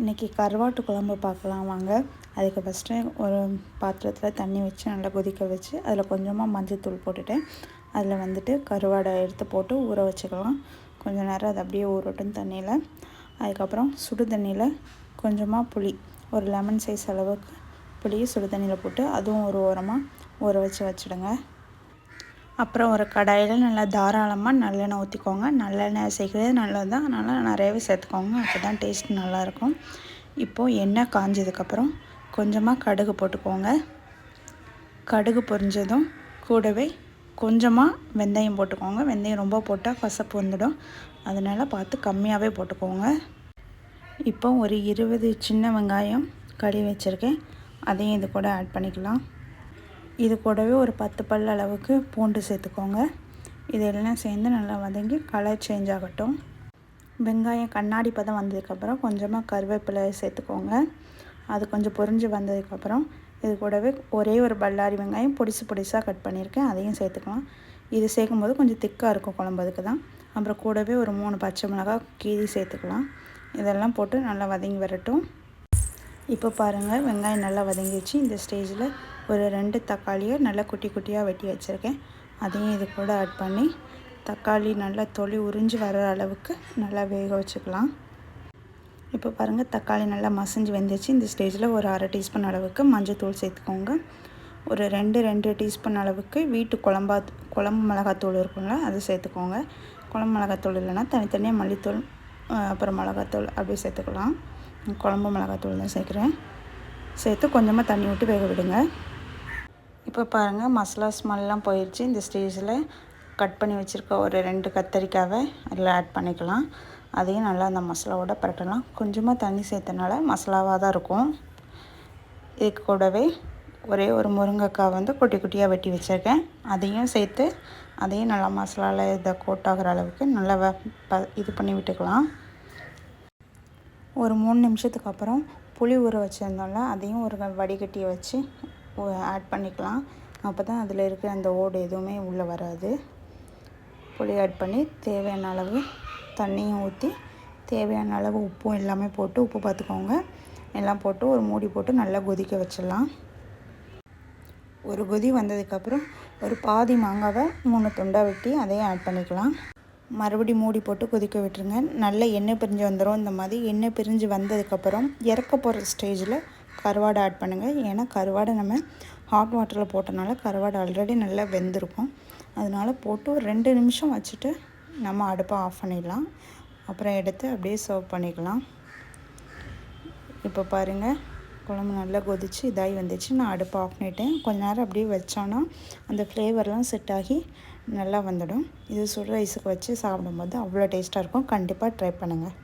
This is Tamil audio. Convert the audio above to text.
இன்றைக்கி கருவாட்டு குழம்பு பார்க்கலாம் வாங்க. அதுக்கு ஃபஸ்ட்டு ஒரு பாத்திரத்தில் தண்ணி வச்சு நல்லா கொதிக்க வச்சு அதில் கொஞ்சமாக மஞ்சள்தூள் போட்டுட்டு அதில் வந்துட்டு கருவாடை எடுத்து போட்டு ஊற வச்சுக்கலாம். கொஞ்சம் நேரம் அது அப்படியே ஊறட்டும் தண்ணியில். அதுக்கப்புறம் சுடு தண்ணியில் கொஞ்சமாக புளி ஒரு லெமன் சைஸ் அளவுக்கு புளியை சுடு தண்ணியில் போட்டு அதுவும் ஒரு ஓரமாக ஊற வச்சு வச்சுடுங்க. அப்புறம் ஒரு கடாயில் நல்லா தாராளமாக நல்லெண்ணெய் ஊற்றிக்கோங்க நல்லெண்ணெய் சேர்க்குறது நல்லது தான் அதனால் நிறையவே சேர்த்துக்கோங்க. அப்போ தான் டேஸ்ட் நல்லாயிருக்கும். இப்போது எண்ணெய் காஞ்சதுக்கப்புறம் கொஞ்சமாக கடுகு போட்டுக்கோங்க. கடுகு பொரிஞ்சதும் கூடவே கொஞ்சமாக வெந்தயம் போட்டுக்கோங்க. வெந்தயம் ரொம்ப போட்டால் கசப்பு வந்துடும். அதனால் பார்த்து கம்மியாகவே போட்டுக்கோங்க. இப்போ ஒரு இருபது சின்ன வெங்காயம் கழுவி வச்சுருக்கேன். அதையும் இது கூட ஆட் பண்ணிக்கலாம். இது கூடவே ஒரு பத்து பல் அளவுக்கு பூண்டு சேர்த்துக்கோங்க. இதெல்லாம் சேர்ந்து நல்லா வதங்கி கலர் சேஞ்ச் ஆகட்டும். வெங்காயம் கண்ணாடி பதம் வந்ததுக்கப்புறம் கொஞ்சமாக கருவேப்பிலை சேர்த்துக்கோங்க. அது கொஞ்சம் பொரிஞ்சு வந்ததுக்கப்புறம் இது கூடவே ஒரே ஒரு பல்லாரி வெங்காயம் பொடிசு பொடிசாக கட் பண்ணியிருக்கேன். அதையும் சேர்த்துக்கலாம். இது சேர்க்கும்போது கொஞ்சம் திக்காக இருக்கும் குழம்புக்கு தான். அப்புறம் கூடவே ஒரு மூணு பச்சை மிளகாய் கீரி சேர்த்துக்கலாம். இதெல்லாம் போட்டு நல்லா வதங்கி வரட்டும். இப்போ பாருங்கள் வெங்காயம் நல்லா வதங்கிடுச்சு. இந்த ஸ்டேஜில் ஒரு ரெண்டு தக்காளியை நல்லா குட்டி குட்டியாக வெட்டி வச்சுருக்கேன். அதையும் இது கூட ஆட் பண்ணி தக்காளி நல்லா தொளி உறிஞ்சி வர அளவுக்கு நல்லா வேக வச்சுக்கலாம். இப்போ பாருங்கள் தக்காளி நல்லா மசிஞ்சு வெந்துச்சு. இந்த ஸ்டேஜில் ஒரு அரை டீஸ்பூன் அளவுக்கு மஞ்சள் தூள் சேர்த்துக்கோங்க. ஒரு ரெண்டு ரெண்டு டீஸ்பூன் அளவுக்கு வீட்டு குழம்பா குழம்பு மிளகாத்தூள் இருக்குங்களா அது சேர்த்துக்கோங்க. குழம்பு மிளகாத்தூள் இல்லைன்னா தனித்தனியாக மல்லித்தூள் அப்புறம் மிளகாத்தூள் அப்படி சேர்த்துக்கலாம். குழம்பு மிளகாத்தூள் தான் சேர்க்குறேன். சேர்த்து கொஞ்சமாக தண்ணி விட்டு வேக விடுங்க. இப்போ பாருங்கள் மசாலா ஸ்மெல்லாம் போயிடுச்சு இந்த ஸ்டேஜில் கட் பண்ணி வச்சுருக்க ஒரு ரெண்டு கத்தரிக்காவை அதில் ஆட் பண்ணிக்கலாம். அதையும் நல்லா அந்த மசாலாவோட பரட்டலாம். கொஞ்சமாக தண்ணி சேர்த்தனால மசாலாவாக தான் இருக்கும். இதுக்கு கூடவே ஒரே ஒரு முருங்கைக்காய் வந்து குட்டி குட்டியாக வெட்டி வச்சுருக்கேன். அதையும் சேர்த்து அதையும் நல்லா மசாலாவில் இதை கோட்டாகிற அளவுக்கு நல்லா ப இது பண்ணி விட்டுக்கலாம். ஒரு மூணு நிமிஷத்துக்கு அப்புறம் புளி ஊற வச்சுருந்தோம்ல அதையும் ஒரு வடிகட்டியை வச்சு ஆட் பண்ணிக்கலாம். அப்போ தான் அதில் இருக்கிற அந்த ஓடு எதுவுமே உள்ளே வராது. புளி ஆட் பண்ணி தேவையான அளவு தண்ணியும் ஊற்றி தேவையான அளவு உப்பும் எல்லாமே போட்டு உப்பு பார்த்துக்கோங்க எல்லாம் போட்டு ஒரு மூடி போட்டு நல்லா கொதிக்க வச்சிடலாம். ஒரு கொதி வந்ததுக்கப்புறம் ஒரு பாதி மாங்காவை மூணு துண்டாக வெட்டி அதையும் ஆட் பண்ணிக்கலாம். மறுபடி மூடி போட்டு கொதிக்க விட்டுருங்க. நல்ல எண்ணெய் பிரிஞ்சு வந்துடும் இந்த மாதிரி எண்ணெய் பிரிஞ்சு வந்ததுக்கப்புறம் இறக்க போகிற ஸ்டேஜில் கருவாடை ஆட் பண்ணுங்கள் ஏன்னா கருவாடை நம்ம ஹாட் வாட்டரில் போட்டனால கருவாடை ஆல்ரெடி நல்லா வெந்திருக்கும். அதனால் போட்டு ஒரு ரெண்டு நிமிஷம் வச்சுட்டு நம்ம அடுப்பை ஆஃப் பண்ணிடலாம். அப்புறம் எடுத்து அப்படியே சர்வ் பண்ணிக்கலாம். இப்போ பாருங்கள் குழம்பு நல்லா கொதித்து இதாகி வந்துச்சு. நான் அடுப்பை ஆஃப் பண்ணிட்டேன். கொஞ்ச நேரம் அப்படியே வச்சோன்னா அந்த ஃப்ளேவர்லாம் செட் ஆகி நல்லா வந்துடும். இது சுடு ரைஸுக்கு வச்சு சாப்பிடும்போது அவ்வளோ டேஸ்ட்டாக இருக்கும். கண்டிப்பாக ட்ரை பண்ணுங்கள்